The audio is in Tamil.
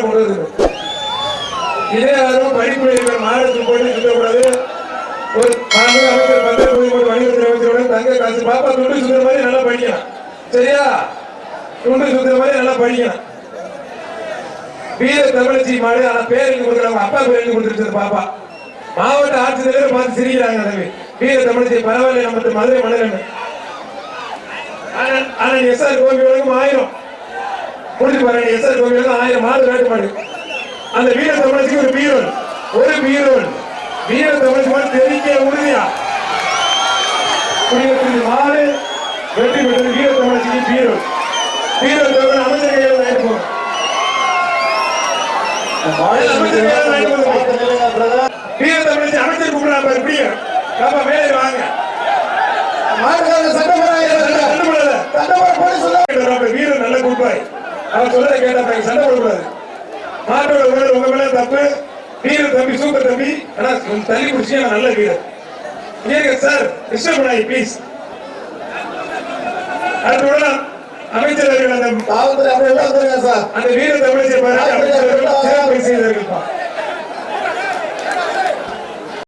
கொண்டு வருது. இதே மாநிலத்தில் போட்டு சுத்தக்கூடாது ஒரு மாண்புமிகு அமைச்சர் பந்தல் போய் போட்டு வணிகத்துறை அமைச்சரோட தங்க காசு பாப்பா துண்டு சுத்துற மாதிரி நல்லா படிக்கலாம் சரியா? துண்டு சுத்துற மாதிரி நல்லா படிக்கலாம் வீர தமிழச்சி மாடு ஆனா பேர் எழுதி கொடுக்குறாங்க அப்பா பேர் எழுதி கொடுத்துருச்சு பாப்பா. மாவட்ட ஆட்சித்தலைவர் பார்த்து சிரிக்கிறாங்க தம்பி வீர தமிழச்சி பரவாயில்ல நம்ம மதுரை மணலன்னு ஆனா- எஸ்ஆர் கோபி வரைக்கும் ஆயிரம். முடிஞ்சு பாருங்க எஸ்ஆர் வரைக்கும் ஆயிரம் மாடு அந்த வீர தமிழச்சிக்கு ஒரு பீரோன் ஒரு பீரோன் வீர தமிழச்சி மாடு தெரிக்க உறுதியா? குடியரசு மாடு வெற்றி பெற்றது வீர தமிழச்சிக்கு பீரோன் வீர தமிழ் அமைச்சர் கையில் வாங்கிட்டு போங்க வீர தமிழச்சி அமைச்சர் கூப்பிடுறாங்க பாப்பா மேலே வாங்க. மாட்டுக்காரங்க சட்டமன்ற. சட்டமன்ற போலீஸ் வீரர் நல்ல குட்பாய் அவர் சொல்றதை கேட்டா சண்டை போடக்கூடாது. மாட்டோட உணர்வு உங்க மேல தப்பு. வீரர் தம்பி சூப்பர் தம்பி. ஆனா தள்ளி பிடிச்சி நல்ல வீரர் ஏங்க சார் டிஸ்டர்ப் பண்ணாங்க ப்ளீஸ் அடுத்த உடனே அமைச்சர் அவர்கள் அந்த வந்துருங்க சார். அந்த வீர தமிழை பாரு